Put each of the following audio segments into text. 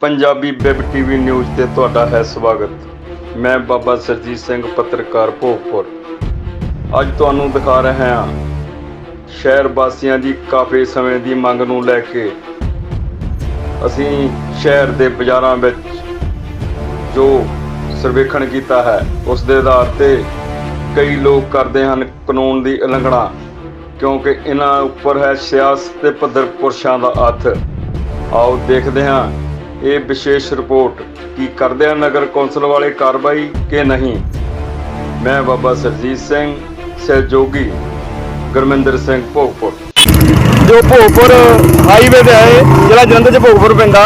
Punjabi web TV news ਤੇ ਤੁਹਾਡਾ ਹੈ ਸਵਾਗਤ। ਮੈਂ ਬਾਬਾ ਸਰਜੀਤ ਸਿੰਘ, ਪੱਤਰਕਾਰ ਭੋਗਪੁਰ। ਅੱਜ ਤੁਹਾਨੂੰ ਦਿਖਾ ਰਹੇ ਹਾਂ ਸ਼ਹਿਰ ਵਾਸੀਆਂ ਦੀ ਕਾਫੀ ਸਮੇਂ ਦੀ ਮੰਗ ਨੂੰ ਲੈ ਕੇ। ਅਸੀਂ ਸ਼ਹਿਰ ਦੇ ਬਾਜ਼ਾਰਾਂ ਵਿੱਚ ਜੋ ਸਰਵੇਖਣ ਕੀਤਾ ਹੈ, ਉਸ ਦੇ ਆਧਾਰ ਤੇ ਕਈ ਲੋਕ ਕਰਦੇ ਹਨ ਕਾਨੂੰਨ ਦੀ ਉਲੰਘਣਾ, ਕਿਉਂਕਿ ਇਹਨਾਂ ਉੱਪਰ ਹੈ ਸਿਆਸਤ ਤੇ ਪੱਧਰ ਪੁਰਸ਼ਾਂ ਦਾ ਹੱਥ। ਆਓ ਦੇਖਦੇ ਹਾਂ ਇਹ ਵਿਸ਼ੇਸ਼ ਰਿਪੋਰਟ ਕੀ ਕਰਦੇ ਆ ਨਗਰ ਕੌਂਸਲ ਵਾਲੇ ਕਾਰਵਾਈ ਕਿ ਨਹੀਂ? ਮੈਂ ਬਾਬਾ ਸਰਜੀਤ ਸਿੰਘ, ਸਹਿਯੋਗੀ ਗੁਰਮਿੰਦਰ ਸਿੰਘ ਭੋਗਪੁਰ। ਜੋ ਭੋਗਪੁਰ ਹਾਈਵੇ ਤੇ ਆਏ ਜਿਹੜਾ ਜਲੰਧਰ ਚ ਭੋਗਪੁਰ ਪੈਂਦਾ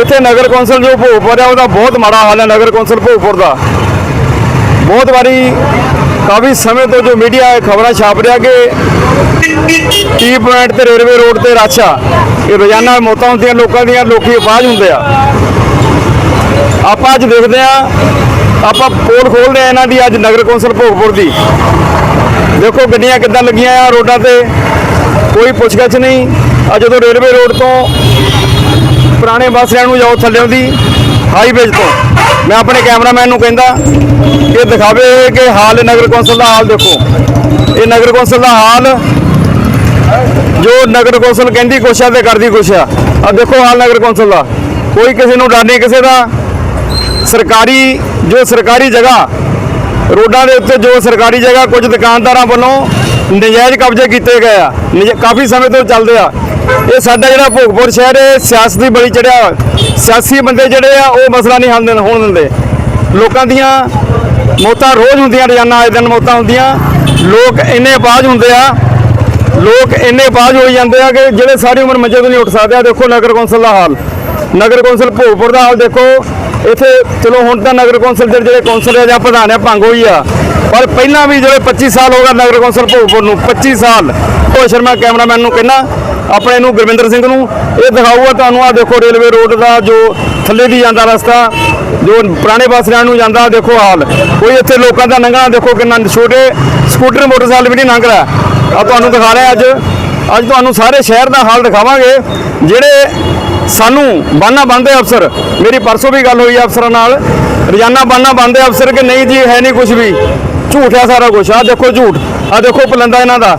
ਇੱਥੇ ਨਗਰ ਕੌਂਸਲ ਜੋ ਭੋਗਪੁਰ ਹੈ ਉਹਦਾ ਬਹੁਤ ਮਾੜਾ ਹਾਲ ਹੈ ਨਗਰ ਕੌਂਸਲ ਭੋਗਪੁਰ ਦਾ। ਬਹੁਤ ਵਾਰੀ ਕਾਫੀ ਸਮੇਂ ਤੋਂ ਜੋ ਮੀਡੀਆ ਖਬਰਾਂ ਛਾਪ ਰਿਹਾ ਕਿ ਟੀ ਪੁਆਇੰਟ ਤੇ ਰੇਲਵੇ ਰੋਡ ਤੇ ਰਸ਼ ਆ ਇਹ ਰੋਜ਼ਾਨਾ ਮੌਤਾਂ ਹੁੰਦੀਆਂ, ਲੋਕਾਂ ਦੀਆਂ, ਲੋਕੀ ਆਵਾਜ਼ ਹੁੰਦੇ ਆ। ਆਪਾਂ ਅੱਜ ਦੇਖਦੇ ਆ ਆਪਾਂ ਪੋਲ ਖੋਲਦੇ ਆ ਇਹਨਾਂ ਦੀ ਅੱਜ ਨਗਰ ਕੌਂਸਲ ਭੋਗਪੁਰ ਦੀ। ਦੇਖੋ ਗੱਡੀਆਂ ਕਿੱਦਾਂ ਲੱਗੀਆਂ ਆ ਰੋਡਾਂ ਤੇ, ਕੋਈ ਪੁੱਛਗਿੱਛ ਨਹੀਂ। ਆ ਜਦੋਂ ਰੇਲਵੇ ਰੋਡ ਤੋਂ ਪੁਰਾਣੇ ਬੱਸ ਸਟੈਂਡ ਨੂੰ ਜਾਓ ਥੱਲੇੋਂ ਦੀ ਹਾਈਵੇ ਤੋਂ। ਮੈਂ ਆਪਣੇ ਕੈਮਰਾਮੈਨ ਨੂੰ ਕਹਿੰਦਾ ਕਿ ਦਿਖਾਵੇ ਕਿ ਹਾਲ ਨਗਰ ਕੌਂਸਲ ਦਾ ਹਾਲ ਦੇਖੋ। ਇਹ ਨਗਰ ਕੌਂਸਲ ਦਾ ਹਾਲ ਜੋ ਨਗਰ ਕੌਂਸਲ ਕਹਿੰਦੀ ਕੁਛ ਆ ਤੇ ਕਰਦੀ ਕੁਛ ਆ। ਆ ਦੇਖੋ ਹਾਲ ਨਗਰ ਕੌਂਸਲ ਦਾ। ਕੋਈ ਕਿਸੇ ਨੂੰ ਡਰ ਨਹੀਂ ਕਿਸੇ ਦਾ। ਸਰਕਾਰੀ ਜੋ ਸਰਕਾਰੀ ਜਗ੍ਹਾ, ਰੋਡਾਂ ਦੇ ਉੱਤੇ ਜੋ ਸਰਕਾਰੀ ਜਗ੍ਹਾ ਕੁਝ ਦੁਕਾਨਦਾਰਾਂ ਵੱਲੋਂ ਨਜਾਇਜ਼ ਕਬਜ਼ੇ ਕੀਤੇ ਗਏ ਆ। ਨਜ- ਕਾਫੀ ਸਮੇਂ ਤੋਂ ਚੱਲਦੇ ਆ। ਇਹ ਸਾਡਾ ਜਿਹੜਾ ਭੋਗਪੁਰ ਸ਼ਹਿਰ ਹੈ, ਸਿਆਸਤ ਦੀ ਬੜੀ ਚੜਿਆ ਸਿਆਸੀ ਬੰਦੇ ਜਿਹੜੇ ਆ, ਉਹ ਮਸਲਾ ਨਹੀਂ ਹੱਲ ਹੋਣ ਦਿੰਦੇ। ਲੋਕਾਂ ਦੀਆਂ ਮੌਤਾਂ ਰੋਜ਼ ਹੁੰਦੀਆਂ, ਰੋਜ਼ਾਨਾ ਆਏ ਦਿਨ ਮੌਤਾਂ ਹੁੰਦੀਆਂ। ਲੋਕ ਇੰਨੇ ਬਾਝ ਹੁੰਦੇ ਆ, ਲੋਕ ਇੰਨੇ ਬਾਝ ਹੋਈ ਜਾਂਦੇ ਆ ਕਿ ਜਿਹੜੇ ਸਾਰੀ ਉਮਰ ਮੰਜੇ ਤੋਂ ਨਹੀਂ ਉੱਠ ਸਕਦੇ। ਆ ਦੇਖੋ ਨਗਰ ਕੌਂਸਲ ਦਾ ਹਾਲ। ਨਗਰ ਕੌਂਸਲ ਭੋਗਪੁਰ ਦਾ ਹਾਲ ਦੇਖੋ, ਇੱਥੇ, ਚਲੋ ਹੁਣ ਤਾਂ ਨਗਰ ਕੌਂਸਲ ਦੇ ਜਿਹੜੇ ਕੌਂਸਲ ਆ ਜਾਂ ਪ੍ਰਧਾਨ ਆ, ਭੰਗ ਹੋਈ ਆ। ਪਰ ਪਹਿਲਾਂ ਵੀ ਜਿਹੜੇ 25 ਸਾਲ ਹੋ ਗਏ ਨਗਰ ਕੌਂਸਲ ਭੋਗਪੁਰ ਨੂੰ 25 ਸਾਲ। ਉਹ ਸ਼ਰਮਾ ਕੈਮਰਾਮੈਨ ਨੂੰ ਕਹਿੰਦਾ ਆਪਣੇ ਨੂੰ ਗੁਰਵਿੰਦਰ ਸਿੰਘ ਨੂੰ। ਇਹ ਦਿਖਾਊਗਾ ਤੁਹਾਨੂੰ ਆ ਦੇਖੋ ਰੇਲਵੇ ਰੋਡ ਦਾ ਜੋ ਥੱਲੇ ਦੀ ਜਾਂਦਾ ਰਸਤਾ, ਜੋ ਪੁਰਾਣੇ ਬੱਸ ਸਟੈਂਡ ਨੂੰ ਜਾਂਦਾ ਦੇਖੋ ਹਾਲ। ਕੋਈ ਇੱਥੇ ਲੋਕਾਂ ਦਾ ਲੰਘਣਾ ਦੇਖੋ ਕਿੰਨਾ ਛੋਟੇ, ਸਕੂਟਰ, ਮੋਟਰਸਾਈਕਲ ਵੀ ਨਹੀਂ ਲੰਘ ਰਿਹਾ। ਆ ਤੁਹਾਨੂੰ ਦਿਖਾ ਰਿਹਾ ਅੱਜ। ਅੱਜ ਤੁਹਾਨੂੰ ਸਾਰੇ ਸ਼ਹਿਰ ਦਾ ਹਾਲ ਦਿਖਾਵਾਂਗੇ। ਜਿਹੜੇ ਸਾਨੂੰ ਬਾਨਾ ਬੰਦੇ ਅਫਸਰ, ਮੇਰੀ ਪਰਸੋਂ ਵੀ ਗੱਲ ਹੋਈ ਆ ਅਫਸਰਾਂ ਨਾਲ, ਰੋਜ਼ਾਨਾ ਬਾਨਾ ਬੰਦੇ ਅਫਸਰ ਕਿ ਨਹੀਂ ਜੀ, ਹੈ ਨਹੀਂ ਕੁਝ ਵੀ। ਝੂਠ ਆ ਸਾਰਾ ਕੁਝ ਆ ਦੇਖੋ ਝੂਠ ਆ ਦੇਖੋ ਪਲੰਦਾ ਇਹਨਾਂ ਦਾ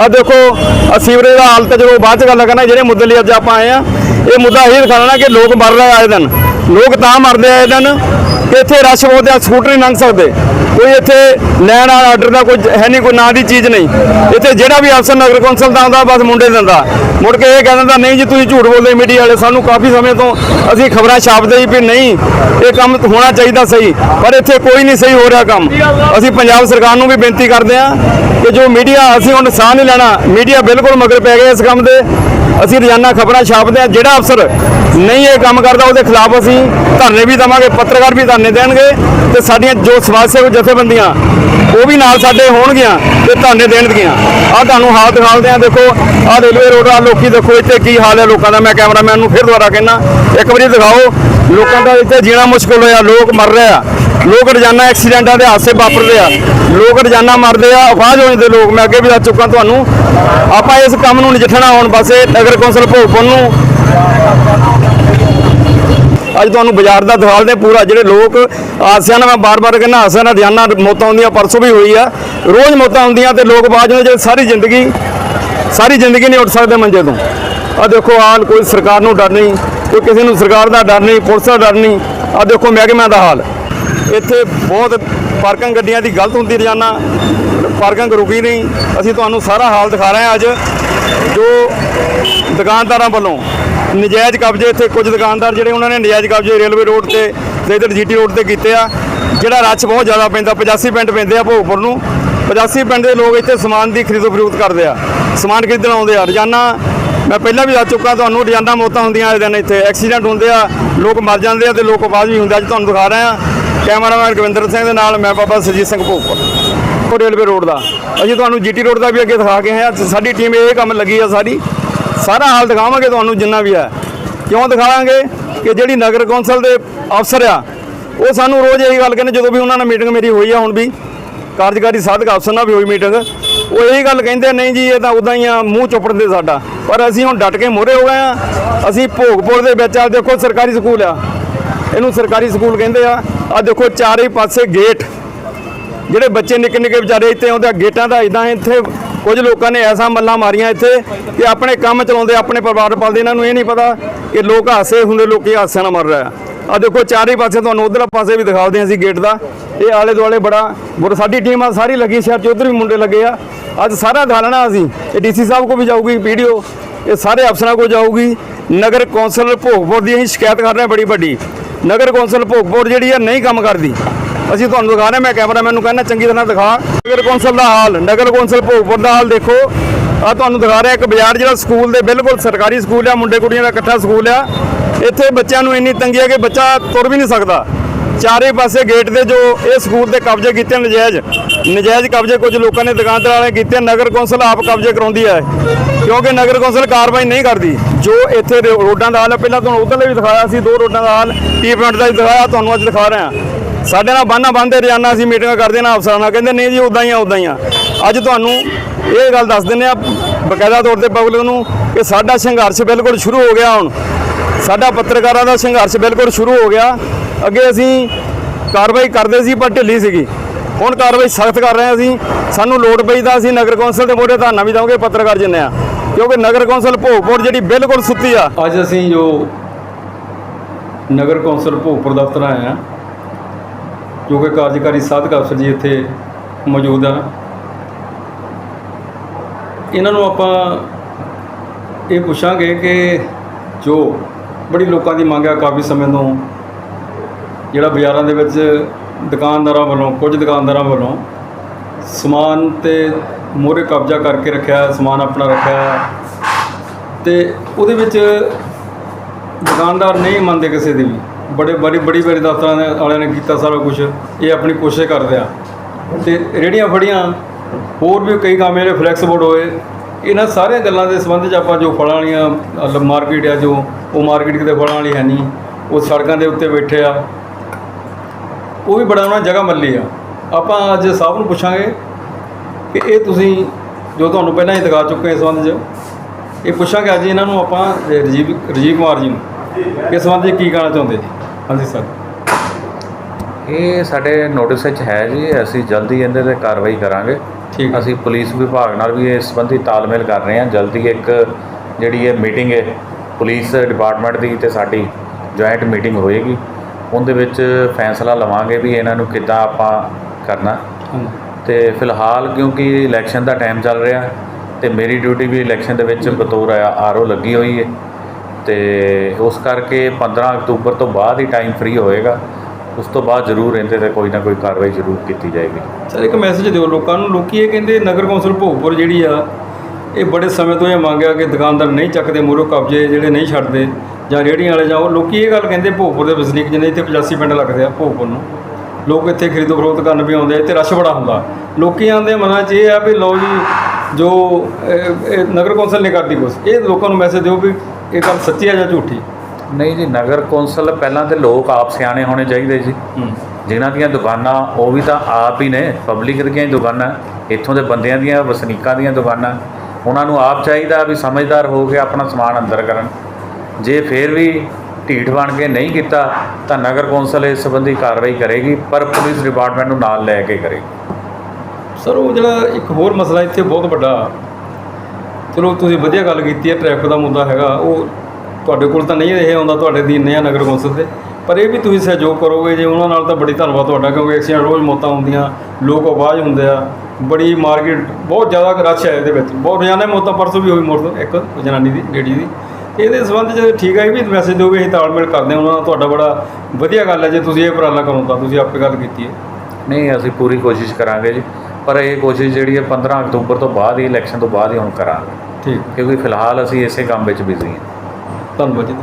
ਆ ਦੇਖੋ ਆ ਸੀਵਰੇਜ ਦਾ ਹਾਲਤ ਜਦੋਂ ਬਾਅਦ ਚ ਗੱਲ ਕਰਨਾ, ਜਿਹੜੇ ਮੁੱਦੇ ਲਈ ਅੱਜ ਆਪਾਂ ਆਏ ਆ, ਇਹ ਮੁੱਦਾ ਇਹ ਦਿਖਾਉਣਾ ਕਿ ਲੋਕ ਮਰ ਰਹੇ ਆਏ ਦਿਨ। ਲੋਕ ਤਾਂ ਮਰਦੇ ਆਏ ਦਿਨ ਇੱਥੇ ਰਸ਼ ਬਹੁਤ ਆ, ਸਕੂਟਰ ਨਹੀਂ ਲੰਘ ਸਕਦੇ। ਕੋਈ ਇੱਥੇ ਲੈਣ ਵਾਲਾ ਆਰਡਰ ਦਾ ਕੋਈ ਹੈ ਨਹੀਂ ਕੋਈ ਨਾਂ ਦੀ ਚੀਜ਼ ਨਹੀਂ। ਇੱਥੇ ਜਿਹੜਾ ਵੀ ਅਫਸਰ ਨਗਰ ਕੌਂਸਲ ਦਾ ਆਉਂਦਾ, ਬਸ ਮੁੰਡੇ ਦਿੰਦਾ। ਮੁੜ ਕੇ ਇਹ ਕਹਿ ਦਿੰਦਾ ਨਹੀਂ ਜੀ, ਤੁਸੀਂ ਝੂਠ ਬੋਲਦੇ ਮੀਡੀਆ ਵਾਲੇ, ਸਾਨੂੰ ਕਾਫੀ ਸਮੇਂ ਤੋਂ ਅਸੀਂ ਖਬਰਾਂ ਛਾਪਦੇ ਹੀ ਵੀ ਨਹੀਂ, ਇਹ ਕੰਮ ਹੋਣਾ ਚਾਹੀਦਾ ਸਹੀ, ਪਰ ਇੱਥੇ ਕੋਈ ਨਹੀਂ ਸਹੀ ਹੋ ਰਿਹਾ ਕੰਮ। ਅਸੀਂ ਪੰਜਾਬ ਸਰਕਾਰ ਨੂੰ ਵੀ ਬੇਨਤੀ ਕਰਦੇ ਹਾਂ ਕਿ ਜੋ ਮੀਡੀਆ ਅਸੀਂ ਹੁਣ ਸਾਹ ਨਹੀਂ ਲੈਣਾ, ਮੀਡੀਆ ਬਿਲਕੁਲ ਮਗਰ ਪੈ ਗਿਆ ਇਸ ਕੰਮ ਦੇ। ਅਸੀਂ ਰੋਜ਼ਾਨਾ ਖਬਰਾਂ ਛਾਪਦੇ ਹਾਂ, ਜਿਹੜਾ ਅਫਸਰ ਨਹੀਂ ਇਹ ਕੰਮ ਕਰਦਾ, ਉਹਦੇ ਖਿਲਾਫ ਅਸੀਂ ਧਰਨੇ ਵੀ ਦੇਵਾਂਗੇ, ਪੱਤਰਕਾਰ ਵੀ ਧਰਨੇ ਦੇਣਗੇ ਤੇ ਸਾਡੀਆਂ ਜੋ ਸਮਾਜ ਸੇਵਕ ਜਥੇਬੰਦੀਆਂ, ਉਹ ਵੀ ਨਾਲ ਸਾਡੇ ਹੋਣਗੀਆਂ ਤੇ ਧਰਨੇ ਦੇਣਗੀਆਂ। ਆਹ ਤੁਹਾਨੂੰ ਹਾਲ ਦਿਖਾਉਂਦੇ ਆ, ਦੇਖੋ, ਆਹ ਰੇਲਵੇ ਰੋਡ ਆ, ਲੋਕੀ ਦੇਖੋ ਇੱਥੇ ਕੀ ਹਾਲ ਹੈ ਲੋਕਾਂ ਦਾ। ਮੈਂ ਕੈਮਰਾਮੈਨ ਨੂੰ ਫਿਰ ਦੁਬਾਰਾ ਕਹਿਣਾ ਇੱਕ ਵਾਰੀ ਦਿਖਾਓ, ਲੋਕਾਂ ਦਾ ਇੱਥੇ ਜੀਣਾ ਮੁਸ਼ਕਲ ਹੋਇਆ, ਲੋਕ ਮਰ ਰਹੇ ਆ। ਲੋਕ ਰੋਜ਼ਾਨਾ ਐਕਸੀਡੈਂਟਾਂ ਦੇ ਹਾਦਸੇ ਵਾਪਰਦੇ ਆ। ਲੋਕ ਰੋਜ਼ਾਨਾ ਮਰਦੇ ਆ ਅਫਾਜ ਹੋ ਜਾਂਦੇ ਲੋਕ, ਮੈਂ ਅੱਗੇ ਵੀ ਦੱਸ ਚੁੱਕਾ ਤੁਹਾਨੂੰ। ਆਪਾਂ ਇਸ ਕੰਮ ਨੂੰ ਨਜਿੱਠਣਾ ਹੁਣ, ਬਸ ਨਗਰ ਕੌਂਸਲ ਭੋਗਪੁਰ ਨੂੰ ਅੱਜ ਤੁਹਾਨੂੰ ਬਾਜ਼ਾਰ ਦਾ ਦਿਖਾਲਦੇ ਪੂਰਾ, ਜਿਹੜੇ ਲੋਕ ਆਸਿਆਂ ਨਾਲ ਮੈਂ ਬਾਰ-ਬਾਰ ਕਹਿੰਦਾ, ਆਸਿਆਂ ਨਾਲ ਰੋਜ਼ਾਨਾ ਮੌਤਾਂ ਹੁੰਦੀਆਂ, ਪਰਸੋਂ ਵੀ ਹੋਈ ਆ। ਰੋਜ਼ ਮੌਤਾਂ ਹੁੰਦੀਆਂ ਤੇ ਲੋਕ ਬਾਅਦ ਵਿੱਚ ਜਿਹੜੇ ਸਾਰੀ ਜ਼ਿੰਦਗੀ ਸਾਰੀ ਜ਼ਿੰਦਗੀ ਨਹੀਂ ਉੱਠ ਸਕਦੇ ਮੰਜੇ ਤੋਂ। ਆ ਦੇਖੋ, ਹਾਲ, ਕੋਈ ਸਰਕਾਰ ਨੂੰ ਡਰ ਨਹੀਂ, ਕੋਈ ਕਿਸੇ ਨੂੰ ਸਰਕਾਰ ਦਾ ਡਰ ਨਹੀਂ, ਪੁਲਿਸ ਦਾ ਡਰ ਨਹੀਂ। ਆ ਦੇਖੋ ਮਹਿਕਮਿਆਂ ਦਾ ਹਾਲ। ਇੱਥੇ ਬਹੁਤ ਪਾਰਕਿੰਗ ਗੱਡੀਆਂ ਦੀ ਗਲਤ ਹੁੰਦੀ ਰੋਜ਼ਾਨਾ, ਪਾਰਕਿੰਗ ਰੁਕੀ ਨਹੀਂ। ਅਸੀਂ ਤੁਹਾਨੂੰ ਸਾਰਾ ਹਾਲ ਦਿਖਾ ਰਹੇ ਹਾਂ ਅੱਜ, ਜੋ ਦੁਕਾਨਦਾਰਾਂ ਵੱਲੋਂ ਨਜਾਇਜ਼ ਕਬਜ਼ੇ ਇੱਥੇ ਕੁਝ ਦੁਕਾਨਦਾਰ ਜਿਹੜੇ ਉਹਨਾਂ ਨੇ ਨਜਾਇਜ਼ ਕਬਜ਼ੇ ਰੇਲਵੇ ਰੋਡ ਤੇ ਤੇ ਇੱਧਰ ਜੀਟੀ ਰੋਡ ਤੇ ਕੀਤੇ ਆ। ਜਿਹੜਾ ਰੱਛ ਬਹੁਤ ਜ਼ਿਆਦਾ ਪੈਂਦਾ 85 ਪਿੰਡ ਪੈਂਦੇ ਆ ਭੋਗਪੁਰ ਨੂੰ। 85 ਪਿੰਡ ਦੇ ਲੋਕ ਇੱਥੇ ਸਮਾਨ ਦੀ ਖਰੀਦੋ ਫਰੋਖਤ ਕਰਦੇ ਆ। ਸਮਾਨ ਖਰੀਦਣ ਆਉਂਦੇ ਆ। ਰੋਜ਼ਾਨਾ ਮੈਂ ਪਹਿਲਾਂ ਵੀ ਦੱਸ ਚੁੱਕਾ, ਤੁਹਾਨੂੰ ਰੋਜ਼ਾਨਾ ਮੌਤਾਂ ਹੁੰਦੀਆਂ ਇਸ ਦਿਨ ਇੱਥੇ। ਐਕਸੀਡੈਂਟ ਹੁੰਦੇ ਆ, ਲੋਕ ਮਰ ਜਾਂਦੇ ਆ ਤੇ ਲੋਕ ਆਵਾਜ਼ ਵੀ ਹੁੰਦੇ ਅੱਜ ਤੁਹਾਨੂੰ ਦਿਖਾ ਰਹੇ ਆ ਕੈਮਰਾਮੈਨ ਰਵਿੰਦਰ ਸਿੰਘ ਦੇ ਨਾਲ ਮੈਂ ਬਾਬਾ ਸਰਜੀਤ ਸਿੰਘ ਭੋਗਪੁਰ। ਉਹ ਰੇਲਵੇ ਰੋਡ ਦਾ। ਅਸੀਂ ਤੁਹਾਨੂੰ ਜੀਟੀ ਰੋਡ ਦਾ ਵੀ ਅੱਗੇ ਦਿਖਾ ਕੇ ਆਏ ਆ ਸਾਡੀ ਟੀਮ ਇਹ ਕੰਮ ਲੱਗੀ ਆ ਸਾਰੀ। ਸਾਰਾ ਹਾਲ ਦਿਖਾਵਾਂਗੇ ਤੁਹਾਨੂੰ ਜਿੰਨਾ ਵੀ ਹੈ। ਕਿਉਂ ਦਿਖਾਵਾਂਗੇ? ਕਿ ਜਿਹੜੀ ਨਗਰ ਕੌਂਸਲ ਦੇ ਅਫਸਰ ਆ, ਉਹ ਸਾਨੂੰ ਰੋਜ਼ ਇਹੀ ਗੱਲ ਕਹਿੰਦੇ, ਜਦੋਂ ਵੀ ਉਹਨਾਂ ਨਾਲ ਮੀਟਿੰਗ ਮੇਰੀ ਹੋਈ ਆ ਹੁਣ ਵੀ, ਕਾਰਜਕਾਰੀ ਸਾਧਕ ਅਫਸਰ ਨਾਲ ਵੀ ਹੋਈ ਮੀਟਿੰਗ ਉਹ ਇਹੀ ਗੱਲ ਕਹਿੰਦੇ ਨਹੀਂ ਜੀ, ਇਹ ਤਾਂ ਉਦਾਂ ਹੀ ਆ, ਮੂੰਹ ਚੁੱਪੜਦੇ ਸਾਡਾ। ਪਰ ਅਸੀਂ ਹੁਣ ਡਟ ਕੇ ਮੋਰੇ ਹੋ ਗਏ ਆ। ਅਸੀਂ ਭੋਗਪੁਰ ਦੇ ਵਿੱਚ ਆ, ਦੇਖੋ ਸਰਕਾਰੀ ਸਕੂਲ ਆ। ਇਹਨੂੰ ਸਰਕਾਰੀ ਸਕੂਲ ਕਹਿੰਦੇ ਆ। ਆ ਦੇਖੋ ਚਾਰੇ ਪਾਸੇ ਗੇਟ। ਜਿਹੜੇ ਬੱਚੇ ਨਿੱਕੇ ਨਿੱਕੇ ਵਿਚਾਰੇ ਇੱਥੇ ਆਉਂਦੇ ਆ, ਗੇਟਾਂ ਦਾ ਇਦਾਂ ਇੱਥੇ ਕੁਝ ਲੋਕਾਂ ਨੇ ਐਸਾ ਮੱਲਾਂ ਮਾਰੀਆਂ ਇੱਥੇ ਕਿ ਆਪਣੇ ਕੰਮ ਚਲਾਉਂਦੇ, ਆਪਣੇ ਪਰਿਵਾਰ ਪਾਲਦੇ। ਇਹਨਾਂ ਨੂੰ ਇਹ ਨਹੀਂ ਪਤਾ ਕਿ ਲੋਕ ਹਾਸੇ ਹੁੰਦੇ, ਲੋਕੀ ਹਾਸਿਆਂ ਨਾਲ ਮਰ ਰਿਹਾ ਆ। ਦੇਖੋ, ਚਾਰੇ ਪਾਸੇ ਤੁਹਾਨੂੰ ਉਧਰਲੇ ਪਾਸੇ ਵੀ ਦਿਖਾਉਂਦੇ ਹਾਂ ਅਸੀਂ ਗੇਟ ਦਾ। ਇਹ ਆਲੇ ਦੁਆਲੇ ਬੜਾ ਬੁਰ, ਸਾਡੀ ਟੀਮ ਆ, ਸਾਰੀ ਲੱਗੀ ਸ਼ਹਿਰ ਚ, ਉਧਰ ਵੀ ਮੁੰਡੇ ਲੱਗੇ ਆ। ਅੱਜ ਸਾਰਾ ਦਿਖਾਣਾ ਅਸੀਂ। ਇਹ ਡੀਸੀ ਸਾਹਿਬ ਕੋ ਵੀ ਜਾਊਗੀ ਵੀਡੀਓ ਇਹ ਸਾਰੇ ਅਫਸਰਾਂ ਕੋ ਜਾਊਗੀ। ਨਗਰ ਕੌਂਸਲ ਭੋਗਪੁਰ ਦੀ ਅਸੀਂ ਸ਼ਿਕਾਇਤ ਕਰ ਰਹੇ ਹਾਂ ਬੜੀ ਵੱਡੀ। ਨਗਰ ਕੌਂਸਲ ਭੋਗਪੁਰ ਜਿਹੜੀ ਆ, ਨਹੀਂ ਕੰਮ ਕਰਦੀ। ਅਸੀਂ ਤੁਹਾਨੂੰ ਦਿਖਾ ਰਹੇ ਮੈਂ ਕੈਮਰਾਮੈਨ ਨੂੰ ਕਹਿੰਦਾ ਚੰਗੀ ਤਰ੍ਹਾਂ ਦਿਖਾ। ਨਗਰ ਕੌਂਸਲ ਦਾ ਹਾਲ, ਨਗਰ ਕੌਂਸਲ ਭੋਗਪੁਰ ਦਾ ਹਾਲ ਦੇਖੋ। ਆ ਤੁਹਾਨੂੰ ਦਿਖਾ ਰਿਹਾ ਇੱਕ ਬਾਜ਼ਾਰ ਜਿਹੜਾ ਸਕੂਲ ਦੇ ਬਿਲਕੁਲ ਸਰਕਾਰੀ ਸਕੂਲ ਆ, ਮੁੰਡੇ ਕੁੜੀਆਂ ਦਾ ਇਕੱਠਾ ਸਕੂਲ ਆ। ਇੱਥੇ ਬੱਚਿਆਂ ਨੂੰ ਇੰਨੀ ਤੰਗੀ ਆ ਕਿ ਬੱਚਾ ਤੁਰ ਵੀ ਨਹੀਂ ਸਕਦਾ। ਚਾਰੇ ਪਾਸੇ ਗੇਟ ਦੇ ਜੋ ਇਹ ਸਕੂਲ ਦੇ ਕਬਜ਼ੇ ਕੀਤੇ ਨਜਾਇਜ਼। ਨਜਾਇਜ਼ ਕਬਜ਼ੇ ਕੁਝ ਲੋਕਾਂ ਨੇ ਦੁਕਾਨਦਾਰ ਵਾਲੇ ਕੀਤੇ ਨਗਰ ਕੌਂਸਲ ਆਪ ਕਬਜ਼ੇ ਕਰਾਉਂਦੀ ਹੈ ਕਿਉਂਕਿ ਨਗਰ ਕੌਂਸਲ ਕਾਰਵਾਈ ਨਹੀਂ ਕਰਦੀ। ਜੋ ਇੱਥੇ ਰੋਡਾਂ ਦਾ ਹਾਲ ਹੈ ਪਹਿਲਾਂ ਤੁਹਾਨੂੰ ਉਧਰਲੇ ਵੀ ਦਿਖਾਇਆ ਸੀ, ਦੋ ਰੋਡਾਂ ਦਾ ਹਾਲ। ਟੀ ਪੁਆਇੰਟ ਦਾ ਵੀ ਦਿਖਾਇਆ, ਤੁਹਾਨੂੰ ਅੱਜ ਦਿਖਾ ਰਹੇ। ਹਾਂ ਸਾਡੇ ਨਾਲ ਬਾਨਾ ਬੰਦੇ ਰੋਜ਼ਾਨਾ ਅਸੀਂ ਮੀਟਿੰਗਾਂ ਕਰਦੇ ਨਾ ਅਫਸਰਾਂ ਨਾਲ, ਕਹਿੰਦੇ ਨਹੀਂ ਜੀ ਉਦਾਂ ਹੀ ਆ ਉਦਾਂ ਹੀ ਆ। ਅੱਜ ਤੁਹਾਨੂੰ ਇਹ ਗੱਲ ਦੱਸ ਦਿੰਦੇ ਆ ਬਕਾਇਦਾ ਤੌਰ ਤੇ ਪਬਲਿਕ ਨੂੰ ਕਿ ਸਾਡਾ ਸੰਘਰਸ਼ ਬਿਲਕੁਲ ਸ਼ੁਰੂ ਹੋ ਗਿਆ ਹੁਣ। ਸਾਡਾ ਪੱਤਰਕਾਰਾਂ ਦਾ ਸੰਘਰਸ਼ ਬਿਲਕੁਲ ਸ਼ੁਰੂ ਹੋ ਗਿਆ। ਅੱਗੇ ਅਸੀਂ ਕਾਰਵਾਈ ਕਰਦੇ ਸੀ, ਪਰ ਢਿੱਲੀ ਸੀਗੀ। ਹੁਣ ਕਾਰਵਾਈ ਸਖਤ ਕਰ ਰਹੇ ਅਸੀਂ। ਸਾਨੂੰ ਲੋੜ ਪਈ ਤਾਂ ਅਸੀਂ ਨਗਰ ਕੌਂਸਲ ਦੇ ਮੋਢੇ ਧਰਨਾ ਵੀ ਦਵਾਂਗੇ, ਪੱਤਰਕਾਰ ਜਿੰਨੇ ਆ। ਕਿਉਂਕਿ ਨਗਰ ਕੌਂਸਲ ਭੋਗਪੁਰ ਜਿਹੜੀ ਬਿਲਕੁਲ ਸੁੱਤੀ ਆ। ਅੱਜ ਅਸੀਂ ਜੋ ਨਗਰ ਕੌਂਸਲ ਭੋਗਪੁਰ ਦਫ਼ਤਰ ਆਏ ਹਾਂ ਜੋ ਕਿ ਕਾਰਜਕਾਰੀ ਸਾਧਕ ਅਫਸਰ ਜੀ ਇੱਥੇ ਮੌਜੂਦ ਆ ਇਹਨਾਂ ਨੂੰ ਆਪਾਂ ਇਹ ਪੁੱਛਾਂਗੇ ਕਿ ਜੋ ਬੜੀ ਲੋਕਾਂ ਦੀ ਮੰਗ ਆ, ਕਾਫੀ ਸਮੇਂ ਤੋਂ ਜਿਹੜਾ ਬਾਜ਼ਾਰਾਂ ਦੇ ਵਿੱਚ ਦੁਕਾਨਦਾਰਾਂ ਵੱਲੋਂ, ਕੁਝ ਦੁਕਾਨਦਾਰਾਂ ਵੱਲੋਂ ਸਮਾਨ ਤੇ ਮੋਹਰੇ ਕਬਜ਼ਾ ਕਰਕੇ ਰੱਖਿਆ, ਸਮਾਨ ਆਪਣਾ ਰੱਖਿਆ ਤੇ ਉਹਦੇ ਵਿੱਚ ਦੁਕਾਨਦਾਰ ਨਹੀਂ ਮੰਨਦੇ ਕਿਸੇ ਦੀ ਵੀ। ਬੜੇ ਬੜੀ ਬੜੀ ਬੜੀ ਦਫ਼ਤਰਾਂ ਦੇ ਵਾਲਿਆਂ ਨੇ ਕੀਤਾ ਸਾਰਾ ਕੁਝ ਇਹ ਆਪਣੀ ਕੋਸ਼ਿਸ਼ ਕਰਦੇ ਆ। ਤੇ ਰੇੜੀਆਂ ਫੜੀਆਂ, ਹੋਰ ਵੀ ਕਈ ਕੰਮ ਜਿਹੜੇ ਫਲੈਕਸ ਬੋਰਡ ਹੋਏ। ਇਹਨਾਂ ਸਾਰੀਆਂ ਗੱਲਾਂ ਦੇ ਸੰਬੰਧ 'ਚ ਆਪਾਂ ਜੋ ਫਲਾਂ ਵਾਲੀਆਂ ਮਾਰਕੀਟ ਆ ਜੋ, ਉਹ ਮਾਰਕੀਟ ਕਿਤੇ ਫਲਾਂ ਵਾਲੀ ਹੈ ਨਹੀਂ। ਉਹ ਸੜਕਾਂ ਦੇ ਉੱਤੇ ਬੈਠੇ ਆ। ਉਹ ਵੀ ਬੜਾ ਉਹਨਾਂ ਜਗ੍ਹਾ ਮੱਲੀ ਆ। ਆਪਾਂ ਅੱਜ ਸਾਹਿਬ ਨੂੰ ਪੁੱਛਾਂਗੇ ਕਿ ਇਹ ਤੁਸੀਂ ਜੋ ਤੁਹਾਨੂੰ ਪਹਿਲਾਂ ਹੀ ਦਿਖਾ ਚੁੱਕੇ ਇਸ ਸੰਬੰਧ 'ਚ, ਇਹ ਪੁੱਛਾਂਗੇ ਅੱਜ ਇਹਨਾਂ ਨੂੰ ਆਪਾਂ ਇਹ ਰਜੀਵ ਰਜੀਵ ਕੁਮਾਰ ਜੀ ਨੂੰ। ਇਸ ਸੰਬੰਧ ਕੀ ਕਹਿਣਾ ਚਾਹੁੰਦੇ? ਜੀ ਹਾਂਜੀ ਸਰ। ਇਹ ਸਾਡੇ ਨੋਟਿਸ ਵਿੱਚ ਹੈ ਜੀ ਅਸੀਂ ਜਲਦੀ ਇਹਦੇ ਤੇ ਕਾਰਵਾਈ ਕਰਾਂਗੇ। ਠੀਕ। ਅਸੀਂ ਪੁਲਿਸ ਵਿਭਾਗ ਨਾਲ ਵੀ ਇਸ ਸੰਬੰਧੀ ਤਾਲਮੇਲ ਕਰ ਰਹੇ ਹਾਂ। ਜਲਦੀ ਇੱਕ ਜਿਹੜੀ ਇਹ ਮੀਟਿੰਗ ਹੈ ਪੁਲਿਸ ਡਿਪਾਰਟਮੈਂਟ ਦੀ ਤੇ ਸਾਡੀ ਜੁਆਇੰਟ ਮੀਟਿੰਗ ਹੋਏਗੀ। ਉਹਦੇ ਵਿੱਚ ਫੈਸਲਾ ਲਵਾਂਗੇ ਵੀ ਇਹਨਾਂ ਨੂੰ ਕਿੱਦਾਂ ਆਪਾਂ ਕਰਨਾ। ਤੇ ਫਿਲਹਾਲ ਕਿਉਂਕਿ ਇਲੈਕਸ਼ਨ ਦਾ ਟਾਈਮ ਚੱਲ ਰਿਹਾ ਤੇ ਮੇਰੀ ਡਿਊਟੀ ਵੀ ਇਲੈਕਸ਼ਨ ਦੇ ਵਿੱਚ ਬਤੌਰ ਆਰਓ ਲੱਗੀ ਹੋਈ ਹੈ। ਤੇ ਉਸ ਕਰਕੇ 15 ਅਕਤੂਬਰ ਤੋਂ ਬਾਅਦ ਹੀ ਟਾਈਮ ਫ੍ਰੀ ਹੋਏਗਾ। ਉਸ ਤੋਂ ਬਾਅਦ ਜ਼ਰੂਰ ਇਹਦੇ ਤੇ ਕੋਈ ਨਾ ਕੋਈ ਕਾਰਵਾਈ ਜ਼ਰੂਰ ਕੀਤੀ ਜਾਏਗੀ। ਸਰ, ਇੱਕ ਮੈਸੇਜ ਦਿਓ ਲੋਕਾਂ ਨੂੰ। ਲੋਕੀ ਇਹ ਕਹਿੰਦੇ, ਨਗਰ ਕੌਂਸਲ ਭੋਗਪੁਰ ਜਿਹੜੀ ਆ, ਇਹ ਬੜੇ ਸਮੇਂ ਤੋਂ ਇਹ ਮੰਗਿਆ ਕਿ ਦੁਕਾਨਦਾਰ ਨਹੀਂ ਚੱਕਦੇ, ਮੂਹਰੋਂ ਕਬਜ਼ੇ ਜਿਹੜੇ ਨਹੀਂ ਛੱਡਦੇ, ਜਾਂ ਰੇਹੜੀਆਂ ਵਾਲੇ ਜਾਂ ਉਹ ਲੋਕੀ ਇਹ ਗੱਲ ਕਹਿੰਦੇ, ਭੋਗਪੁਰ ਦੇ ਵਸਨੀਕ ਜਿਹਨੇ ਇੱਥੇ 85 ਪਿੰਡ ਲੱਗਦੇ ਆ ਭੋਗਪੁਰ ਨੂੰ, ਲੋਕ ਇੱਥੇ ਖਰੀਦੋ ਫਰੋਖਤ ਕਰਨ ਵੀ ਆਉਂਦੇ ਆ, ਇੱਥੇ ਰਸ਼ ਬੜਾ ਹੁੰਦਾ। ਲੋਕੀ ਦੇ ਮਨਾਂ 'ਚ ਇਹ ਆ ਵੀ ਲਓ ਜੀ, ਜੋ, ਇਹ- ਨਗਰ ਕੌਂਸਲ ਨੇ ਕਰਦੀ ਕੁਛ। ਇਹ ਲੋਕਾਂ ਨੂੰ ਮੈਸੇਜ ਦਿਓ ਵੀ ਇਹ ਗੱਲ ਸੱਚੀ ਆ ਜਾਂ ਝੂਠੀ? ਨਹੀਂ ਜੀ ਨਗਰ ਕੌਂਸਲ ਪਹਿਲਾਂ ਤੇ ਲੋਕ ਆਪ ਸਿਆਣੇ ਹੋਣੇ ਚਾਹੀਦੇ ਜੀ। ਹੂੰ। ਜਿਨ੍ਹਾਂ ਦੀਆਂ ਦੁਕਾਨਾਂ ਉਹ ਵੀ ਤਾਂ ਆਪ ਹੀ ਨੇ ਪਬਲਿਕ ਦੀਆਂ ਹੀ ਦੁਕਾਨਾਂ ਇੱਥੋਂ ਦੇ ਬੰਦਿਆਂ ਦੀਆਂ ਵਸਨੀਕਾਂ ਦੀਆਂ ਦੁਕਾਨਾਂ। ਉਹਨਾਂ ਨੂੰ ਆਪ ਚਾਹੀਦਾ ਵੀ ਸਮਝਦਾਰ ਹੋ ਕੇ ਆਪਣਾ ਸਮਾਨ ਅੰਦਰ ਕਰਨ। ਜੇ ਫੇਰ ਵੀ ਢੀਠ ਬਣ ਕੇ ਨਹੀਂ ਕੀਤਾ ਤਾਂ ਨਗਰ ਕੌਂਸਲ ਇਸ ਸੰਬੰਧੀ ਕਾਰਵਾਈ ਕਰੇਗੀ ਪਰ ਪੁਲਿਸ ਡਿਪਾਰਟਮੈਂਟ ਨੂੰ ਨਾਲ ਲੈ ਕੇ ਕਰੇਗੀ। ਸਰ ਉਹ ਜਿਹੜਾ ਇੱਕ ਹੋਰ ਮਸਲਾ ਇੱਥੇ ਬਹੁਤ ਵੱਡਾ ਚਲੋ ਤੁਸੀਂ ਵਧੀਆ ਗੱਲ ਕੀਤੀ ਹੈ ਟ੍ਰੈਫਿਕ ਦਾ ਮੁੱਦਾ ਹੈਗਾ, ਉਹ ਤੁਹਾਡੇ ਕੋਲ ਤਾਂ ਨਹੀਂ ਇਹ ਆਉਂਦਾ ਤੁਹਾਡੇ ਅਧੀਨ ਆ ਨਗਰ ਕੌਂਸਲ ਦੇ। ਪਰ ਇਹ ਵੀ ਤੁਸੀਂ ਸਹਿਯੋਗ ਕਰੋਗੇ, ਜੇ ਉਹਨਾਂ ਨਾਲ ਤਾਂ ਬੜੀ ਧੰਨਵਾਦ ਤੁਹਾਡਾ, ਕਿਉਂਕਿ ਐਕਸੀਡੈਂਟ ਰੋਜ਼ ਮੌਤਾਂ ਹੁੰਦੀਆਂ, ਲੋਕ ਆਵਾਜ਼ ਹੁੰਦੇ ਆ, ਬੜੀ ਮਾਰਕੀਟ, ਬਹੁਤ ਜ਼ਿਆਦਾ ਰਸ਼ ਹੈ ਇਹਦੇ ਵਿੱਚ। ਬਹੁਤ ਰੋਜ਼ਾਨਾ ਮੌਤਾਂ, ਪਰਸੋਂ ਵੀ ਹੋਈ ਮੌਤ, ਇੱਕ ਜਨਾਨੀ ਦੀ, ਲੇਡੀ ਦੀ। ਇਹਦੇ ਸੰਬੰਧ 'ਚ ਠੀਕ ਹੈ ਇਹ ਵੀ ਮੈਸੇਜ ਦਿਓਗੇ ਅਸੀਂ ਤਾਲਮੇਲ ਕਰਦੇ ਹਾਂ, ਉਹਨਾਂ ਨਾਲ ਤੁਹਾਡਾ ਬੜਾ ਵਧੀਆ ਗੱਲ ਹੈ, ਜੇ ਤੁਸੀਂ ਇਹ ਉਪਰਾਲਾ ਕਰੋ ਤਾਂ, ਤੁਸੀਂ ਆਪੇ ਗੱਲ ਕੀਤੀ ਹੈ। ਨਹੀਂ, ਅਸੀਂ ਪੂਰੀ ਕੋਸ਼ਿਸ਼ ਕਰਾਂਗੇ ਜੀ, ਪਰ ਇਹ ਕੋਸ਼ਿਸ਼ ਜਿਹੜੀ ਹੈ 15 ਅਕਤੂਬਰ ਤੋਂ ਬਾਅਦ ਹੀ ਇਲੈਕਸ਼ਨ ਤੋਂ ਬਾਅਦ ਹੀ ਹੁਣ ਕਰਾਂਗੇ। ਠੀਕ। ਕਿਉਂਕਿ ਫਿਲਹਾਲ ਅਸੀਂ ਇਸੇ ਕੰਮ ਵਿੱਚ ਬਿਜ਼ੀ ਹਾਂ। ਧੰਨਵਾਦ ਜੀ